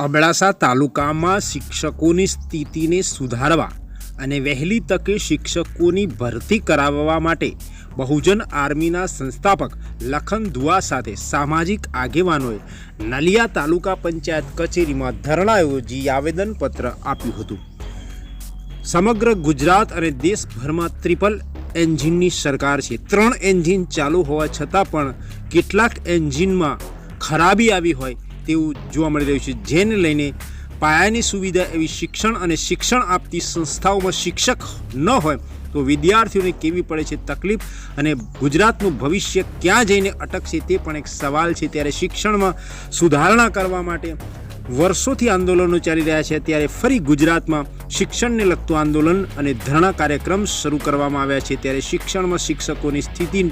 અબડાસા તાલુકામાં શિક્ષકોની સ્થિતિને સુધારવા અને વહેલી તકે શિક્ષકોની ભરતી કરાવવા માટે બહુજન આર્મીના સંસ્થાપક લખન દુઆ સાથે સામાજિક આગેવાનોએ નલિયા તાલુકા પંચાયત કચેરીમાં ધરણા યોજી આવેદનપત્ર આપ્યું હતું. સમગ્ર ગુજરાત અને દેશભરમાં ટ્રિપલ એન્જિનની સરકાર છે. ત્રણ એન્જિન ચાલુ હોવા છતાં પણ કેટલાક એન્જિનમાં ખરાબી આવી હોય તેવું જોવા મળી રહ્યું છે, જેને લઈને પાયાની સુવિધા એવી શિક્ષણ અને શિક્ષણ આપતી સંસ્થાઓમાં શિક્ષક ન હોય તો વિદ્યાર્થીઓને કેવી પડે છે તકલીફ અને ગુજરાતનું ભવિષ્ય ક્યાં જઈને અટકશે તે પણ એક સવાલ છે. ત્યારે શિક્ષણમાં સુધારણા કરવા માટે વર્ષોથી આંદોલનો ચાલી રહ્યા છે. ત્યારે ફરી ગુજરાતમાં શિક્ષણને લગતું આંદોલન અને ધરણા કાર્યક્રમ શરૂ કરવામાં આવ્યા છે. ત્યારે શિક્ષણમાં શિક્ષકોની સ્થિતિ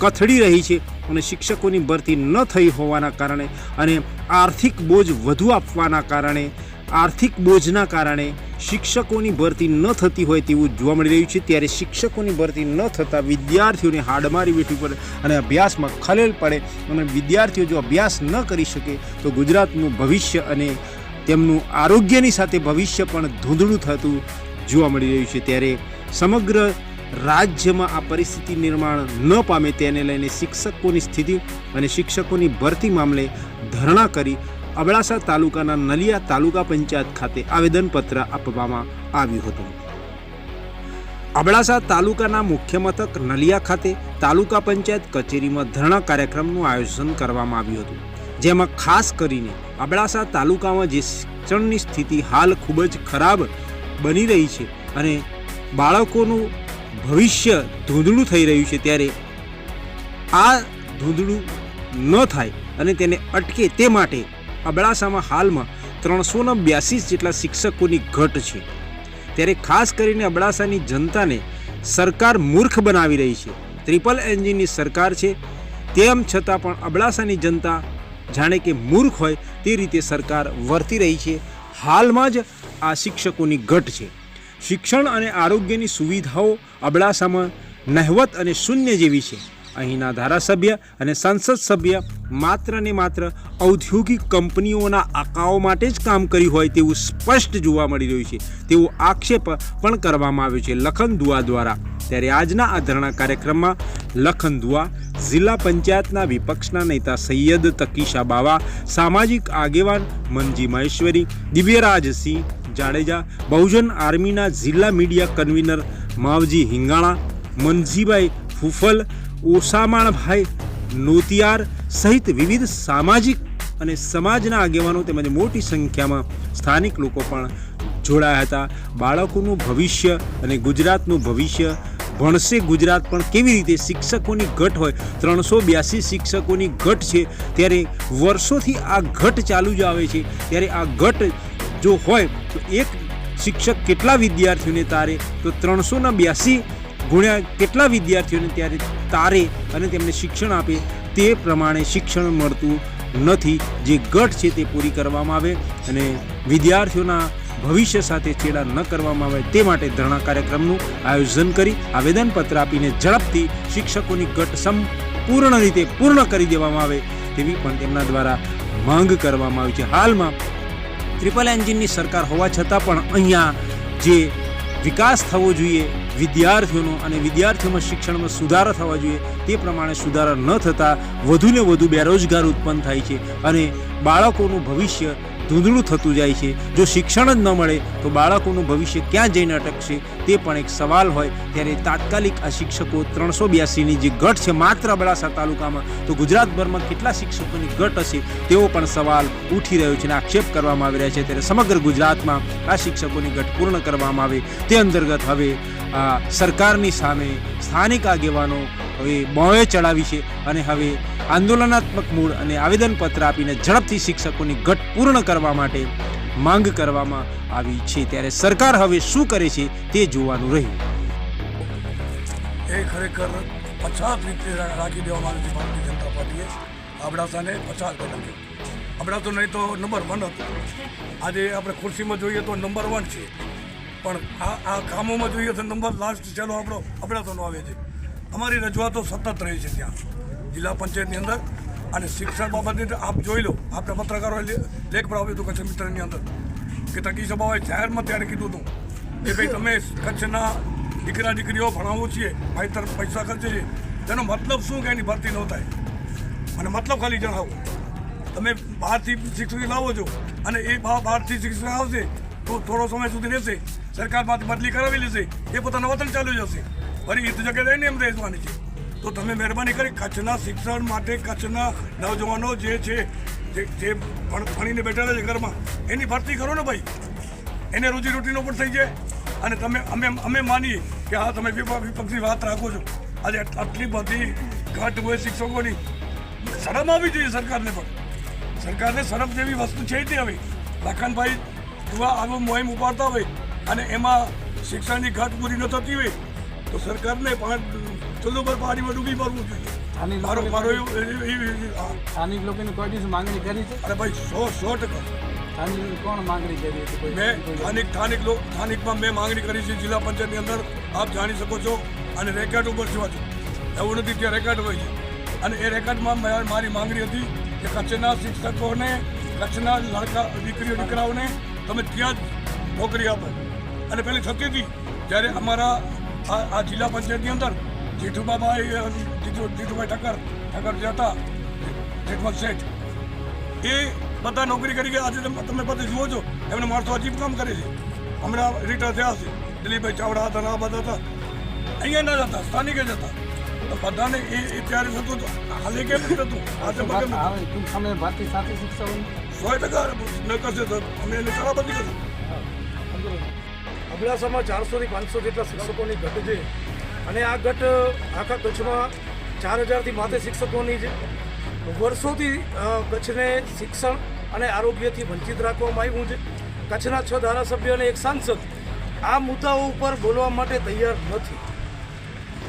કથળી રહી છે અને શિક્ષકોની ભરતી ન થઈ હોવાના કારણે અને આર્થિક બોજ વધુ આપવાના કારણે, આર્થિક બોજના કારણે શિક્ષકોની ભરતી ન થતી હોય તેવું જોવા મળી રહ્યું છે. ત્યારે શિક્ષકોની ભરતી ન થતાં વિદ્યાર્થીઓને હાડમારી વેઠવી પડે અને અભ્યાસમાં ખલેલ પડે અને વિદ્યાર્થીઓ જો અભ્યાસ ન કરી શકે તો ગુજરાતનું ભવિષ્ય અને તેમનું આરોગ્યની સાથે ભવિષ્ય પણ ધૂંધળું થતું જોવા મળી રહ્યું છે. ત્યારે સમગ્ર રાજ્યમાં આ પરિસ્થિતિ નિર્માણ ન પામે તેને લઈને શિક્ષકોની સ્થિતિ અને શિક્ષકોની ભરતી મામલે ધરણા કરી અબડાસા તાલુકાના નલિયા તાલુકા પંચાયત ખાતે આવેદનપત્ર આપવામાં આવ્યું હતું. અબડાસા તાલુકાના મુખ્ય મથક નલિયા ખાતે તાલુકા પંચાયત કચેરીમાં ધરણા કાર્યક્રમનું આયોજન કરવામાં આવ્યું હતું. જેમાં ખાસ કરીને અબડાસા તાલુકામાં જે શિક્ષણની સ્થિતિ હાલ ખૂબ જ ખરાબ બની રહી છે અને બાળકોનું ભવિષ્ય ધૂંધળું થઈ રહ્યું છે ત્યારે આ ધૂંધળું ન થાય અને તેને અટકે તે માટે અબડાસામાં હાલમાં ત્રણસો ને બ્યાસી જેટલા શિક્ષકોની ઘટ છે. ત્યારે ખાસ કરીને અબડાસાની જનતાને સરકાર મૂર્ખ બનાવી રહી છે. ટ્રિપલ એન્જિનની સરકાર છે. તેમ છતાં પણ અબડાસાની જનતા જાણે કે મૂર્ખ હોય તે રીતે સરકાર વર્તી રહી છે. હાલમાં જ આ શિક્ષકોની ઘટ છે. શિક્ષણ અને આરોગ્યની સુવિધાઓ અબડાસામાં નહેવત અને શૂન્ય જેવી છે. અહીંના ધારાસભ્ય અને સંસદ સભ્ય માત્ર ને માત્ર ઔદ્યોગિક કંપનીઓના આકાઓ માટે જ કામ કર્યું હોય તેવું સ્પષ્ટ જોવા મળી રહ્યું છે. તેવો આક્ષેપ પણ કરવામાં આવ્યો છે. લખન દુઆ દ્વારા. ત્યારે આજના આ ધરણા કાર્યક્રમમાં લખનદુઆ, જિલ્લા પંચાયતના વિપક્ષના નેતા સૈયદ તકીશા બાવા, સામાજિક આગેવાન મનજી મહેશ્વરી દિવ્યરાજસિંહ જાડેજા, બહુજન આર્મીના જિલ્લા મીડિયા કન્વીનર માવજી હિંગાણા, મનજીભાઈ ફૂફલ, ઓસામાણભાઈ નોતિયાર સહિત વિવિધ સામાજિક અને સમાજના આગેવાનો તેમજ મોટી સંખ્યામાં સ્થાનિક લોકો પણ જોડાયા હતા. બાળકોનું ભવિષ્ય અને ગુજરાતનું ભવિષ્ય ભણશે ગુજરાત પણ કેવી રીતે? શિક્ષકોની ઘટ હોય. ત્રણસો બ્યાસી શિક્ષકોની ઘટ છે. ત્યારે વર્ષોથી આ ઘટ ચાલુ જ આવે છે. ત્યારે આ ઘટ જો હોય, તો એક શિક્ષક કેટલા વિદ્યાર્થીઓને તારે? તો ત્રણસોના બ્યાસી ગુણ્યા કેટલા વિદ્યાર્થીઓને ત્યારે તારે અને તેમને શિક્ષણ આપે? તે પ્રમાણે શિક્ષણ મળતું નથી. જે ઘટ છે તે પૂરી કરવામાં આવે અને વિદ્યાર્થીઓના ભવિષ્ય સાથે ચેડા ન કરવામાં આવે તે માટે ધરણા કાર્યક્રમનું આયોજન કરી આવેદનપત્ર આપીને ઝડપથી શિક્ષકોની ઘટ સંપૂર્ણ રીતે પૂર્ણ કરી દેવામાં આવે તેવી પણ તેમના દ્વારા માંગ કરવામાં આવી છે. હાલમાં ટ્રિપલ એન્જિનની સરકાર હોવા છતાં પણ અહીંયા જે વિકાસ થવો જોઈએ, વિદ્યાર્થીઓનો અને વિદ્યાર્થીઓમાં શિક્ષણમાં સુધારો થવા જોઈએ તે પ્રમાણે સુધારા ન થતાં વધુને વધુ બેરોજગાર ઉત્પન્ન થાય છે અને બાળકોનું ભવિષ્ય ધૂંધળું થતું જાય છે. જો શિક્ષણ જ ન મળે, તો બાળકોનું ભવિષ્ય ક્યાં જઈને અટકશે? તે પણ એક સવાલ હોય. ત્યારે તાત્કાલિક આ શિક્ષકો ત્રણસો બ્યાસીની જે ઘટ છે માત્ર અબડાસા તાલુકામાં, તો ગુજરાતભરમાં કેટલા શિક્ષકોની ઘટ હશે? તેવો પણ સવાલ ઉઠી રહ્યો છે અને આક્ષેપ કરવામાં આવી રહ્યા છે. ત્યારે સમગ્ર ગુજરાતમાં આ શિક્ષકોની ઘટ પૂર્ણ કરવામાં આવે. તે અંતર્ગત હવે સરકારની સામે સ્થાનિક આગેવાનો હવે મોએ ચડાવી છે અને હવે આંદોલનાત્મક મૂળ અને આવેદનપત્ર આપીને ઝડપથી શિક્ષકોની ઘટ પૂર્ણ કરવા માટે માંગ કરવામાં આવી છે. ત્યારે સરકાર હવે શું કરે છે તે જોવાનું રહ્યું. એ ખરેખર પછાત રીતે રાખી દેવામાં આવી ભારતીય જનતા પાર્ટીએ. અબડાસાને પછાત બનાવ્યો અબડાસો નહીં તો નંબર વન હતો. આજે આપણે ખુરશીમાં જોઈએ તો નંબર વન છે. પણ આ આ કામોમાં જોઈએ તો નંબર લાસ્ટ ચાલો આપણો અબડાસાનો આવે છે. અમારી રજૂઆતો સતત રહી છે ત્યાં. જિલ્લા પંચાયતની અંદર અને શિક્ષણ બાબતની આપ જોઈ લો આપણે પત્રકારોએ લેખ પર આવ્યું હતું કચ્છ મિત્રની અંદર, કે તકી સભાઓએ જાહેરમાં ત્યારે કીધું હતું કે ભાઈ તમે કચ્છના દીકરા દીકરીઓ ભણાવો છીએ, ભાઈ તરફ પૈસા ખર્ચે છે. તેનો મતલબ શું કે એની ભરતી ન થાય? મને મતલબ ખાલી જણાવો. તમે બહારથી શિક્ષક લાવો છો અને એ બહારથી શિક્ષક આવશે તો થોડો સમય સુધી રહેશે. સરકારમાંથી બદલી કરાવી છે, એ પોતાના વતન ચાલુ જશે ફરી એ જગ્યાએ રહીને એમ રહેવાની છે. તો તમે મહેરબાની કરી કચ્છના શિક્ષણ માટે કચ્છના નવજવાનો જે છે, જે જે ભણ- ભણીને બેઠેલા છે ઘરમાં, એની ભરતી કરો ને ભાઈ. એને રોજીરોટીનો પણ થઈ જાય. અને તમે, અમે અમે માનીએ કે હા, તમે વિપ- વિપક્ષની વાત રાખો છો. આજે આટલી બધી ઘટ હોય શિક્ષકોની. શરમ આવવી જોઈએ સરકારને પણ. સરકારને શરમ જેવી વસ્તુ છે જ નહીં હવે. લખનભાઈ આવું મોહિમ ઉપાડતા હોય. અને એમાં શિક્ષણની ઘટ પૂરી ન થતી હોય તો સરકારને પણ ચુલ્લુ પર પાણીમાં ડૂબી મરવું જોઈએ. આની મારો મારો. સ્થાનિક લોકોની કોઈ દિવસ માંગણી કરી છે? અરે ભાઈ સો સો ટકા. સ્થાનિક કોણ માંગણી કરી હતી મેં સ્થાનિક સ્થાનિક લોક સ્થાનિકમાં મેં માંગણી કરી છે જિલ્લા પંચાયતની અંદર. આપ જાણી શકો છો અને રેકેટ ઉપર છો. એવું નથી ત્યાં રેકેટ હોય છે. અને એ રેકેટમાં મેં- મારી માંગણી હતી કે કચ્છના શિક્ષકોને કચ્છના લડકા દીકરીઓ દીકરાઓને તમે ત્યાં જ નોકરી આપો. અને પેલી થતી હતી જ્યારે અમારા આ જિલ્લા પંચાયતની અંદર જીઠુબાભાઈ જીઠુ જીઠુભાઈ ઠક્કર ઠક્કર જે હતા જેઠમલ શેઠ એ બધા નોકરી કરી ગયા. આજે તમે તમે બધા જુઓ છો એમને માણસો અજીબ કામ કરે છે. હમણાં રિટાયર થયા છે. દિલીપભાઈ ચાવડા હતા ને આ બધા હતા. અહીંયા ના જતા સ્થાનિકે જ હતા તો બધાને એ એ ત્યારે થતું હતું. હાલે કેમ નથી થતું? આજે સમય ભારતીય સાથે શિક્ષણ સો ટકા ન કરશે અમે એને શરાબંધી કરશું અબડાસામાં ચારસોથી પાંચસો જેટલા શિક્ષકોની ઘટ છે. અને આ ઘટ આખા કચ્છમાં ચાર હજારથી માથે શિક્ષકોની છે વર્ષોથી કચ્છને શિક્ષણ અને આરોગ્યથી વંચિત રાખવામાં આવ્યું છે. કચ્છના છ ધારાસભ્ય અને એક સાંસદ આ મુદ્દાઓ ઉપર બોલવા માટે તૈયાર નથી.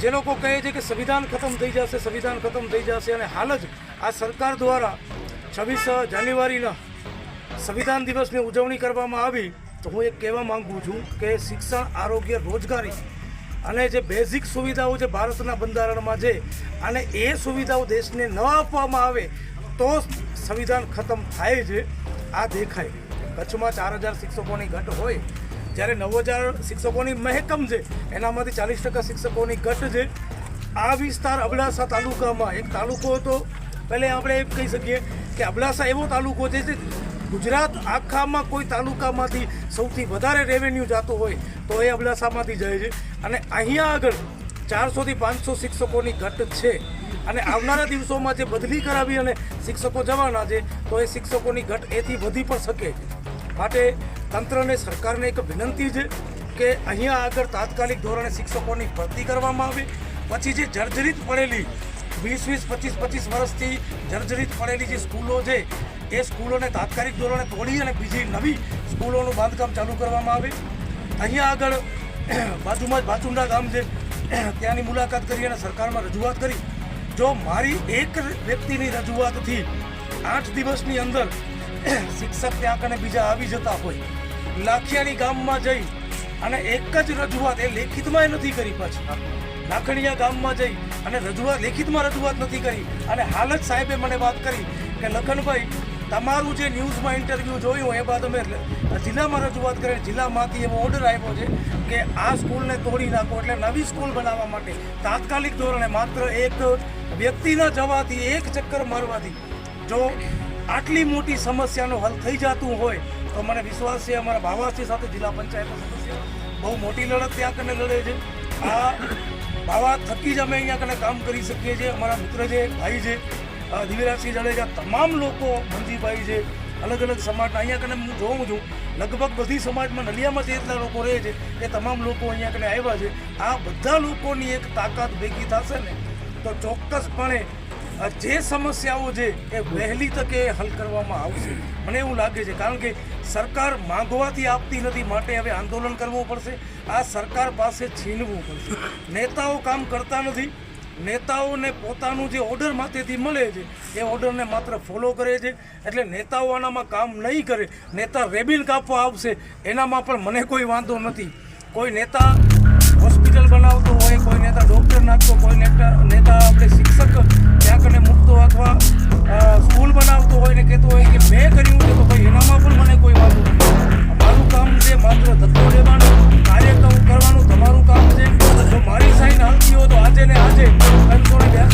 જે લોકો કહે છે કે સંવિધાન ખતમ થઈ જશે, સંવિધાન ખતમ થઈ જશે અને હાલ જ આ સરકાર દ્વારા છવ્વીસ જાન્યુઆરીના સંવિધાન દિવસની ઉજવણી કરવામાં આવી. તો હું એ કહેવા માગું છું કે શિક્ષણ, આરોગ્ય, રોજગારી અને જે બેઝિક સુવિધાઓ જે ભારતના બંધારણમાં છે અને એ સુવિધાઓ દેશને ન આપવામાં આવે તો સંવિધાન ખતમ થાય છે, આ દેખાય. કચ્છમાં ચાર હજાર શિક્ષકોની ઘટ હોય, જ્યારે નવ હજાર શિક્ષકોની મહેકમ છે, એનામાંથી ચાલીસ ટકા શિક્ષકોની ઘટ છે. આ વિસ્તાર અબડાસા તાલુકામાં, એક તાલુકો હતો. પહેલે આપણે એમ કહી શકીએ કે અબડાસા એવો તાલુકો છે જે ગુજરાત આખામાં કોઈ તાલુકામાંથી સૌથી વધારે રેવન્યુ જતો હોય તો એ અબડાસામાંથી જાય છે. અને અહીંયા આગળ ચારસોથી પાંચસો શિક્ષકોની ઘટ છે. અને આવનારા દિવસોમાં જે બદલી કરાવી અને શિક્ષકો જવાના છે, તો એ શિક્ષકોની ઘટ એથી વધી પણ શકે. માટે તંત્રને સરકારને એક વિનંતી છે કે અહીંયા આગળ તાત્કાલિક ધોરણે શિક્ષકોની ભરતી કરવામાં આવે. પછી જે જર્જરિત પડેલી વીસ વીસ પચીસ પચીસ વર્ષથી જર્જરિત પડેલી જે સ્કૂલો છે એ સ્કૂલોને તાત્કાલિક ધોરણે તોડી અને બીજી નવી સ્કૂલોનું બાંધકામ ચાલુ કરવામાં આવે. અહીંયા આગળ બાજુમાં જ બાચુંડા ગામ છે. ત્યાંની મુલાકાત કરી અને સરકારમાં રજૂઆત કરી. જો મારી એક વ્યક્તિની રજૂઆતથી આઠ દિવસની અંદર શિક્ષક ત્યાં કને બીજા આવી જતા હોય. લાખિયાની ગામમાં જઈ અને એક જ રજૂઆત એ લેખિતમાં નથી કરી પાછી. લાખણીયા ગામમાં જઈ અને રજૂઆત, લેખિતમાં રજૂઆત નથી કરી. અને હાલ જ સાહેબે મને વાત કરી કે, લખનભાઈ તમારું જે ન્યૂઝમાં ઇન્ટરવ્યૂ જોયું, એ બાદ અમે જિલ્લામાં રજૂઆત કરી જિલ્લામાંથી એવો ઓર્ડર આવ્યો છે કે આ સ્કૂલને તોડી નાખો એટલે નવી સ્કૂલ બનાવવા માટે તાત્કાલિક ધોરણે માત્ર એક વ્યક્તિના જવાથી એક ચક્કર મારવાથી જો આટલી મોટી સમસ્યાનો હલ થઈ જતું હોય, તો મને વિશ્વાસ છે, અમારા ભાવાસી સાથે જિલ્લા પંચાયતના સદસ્ય બહુ મોટી લડત ત્યાં કને લડે છે. આ ભાવા થકી જ અમે અહીંયા કને કામ કરી શકીએ છીએ. અમારા મિત્ર છે ભાઈ છે દિવ્યરાજસિંહ જાડેજા તમામ લોકો મંજીભાઈ છે, અલગ અલગ સમાજના. અહીંયા કને હું જોઉં છું, લગભગ બધી સમાજમાં નલિયામાં જેટલા લોકો રહે છે, એ તમામ લોકો અહીંયા કને આવ્યા છે. આ બધા લોકોની એક તાકાત ભેગી થશે ને, તો ચોક્કસપણે જે સમસ્યાઓ છે, એ વહેલી તકે હલ કરવામાં આવશે. મને એવું લાગે છે, કારણ કે સરકાર માંગવાથી આપતી નથી, માટે હવે આંદોલન કરવું પડશે. આ સરકાર પાસે છીનવું પડશે. નેતાઓ કામ કરતા નથી નેતાઓને પોતાનું જે ઓર્ડર માથેથી મળે છે, એ ઓર્ડરને માત્ર ફોલો કરે છે. એટલે નેતાઓ આનામાં કામ નહીં કરે. નેતા રેબિન કાપવા આવશે, એનામાં પણ મને કોઈ વાંધો નથી. કોઈ નેતા હોસ્પિટલ બનાવતો હોય, કોઈ નેતા ડૉક્ટર નાખતો, કોઈ નેતા નેતા આપણે શિક્ષક ત્યાં કને મૂકતો અથવા સ્કૂલ બનાવતો હોય ને કહેતો હોય કે મેં કર્યું છે તો ભાઈ એનામાં પણ મને કોઈ વાંધો નથી મારું કામ છે માત્ર ધક્કો લેવાનો કાર્ય કરવાનું, તમારું કામ છે. જો મારી સાઈન હાલતી હોય તો આજે ને આજે ત્રણસો ને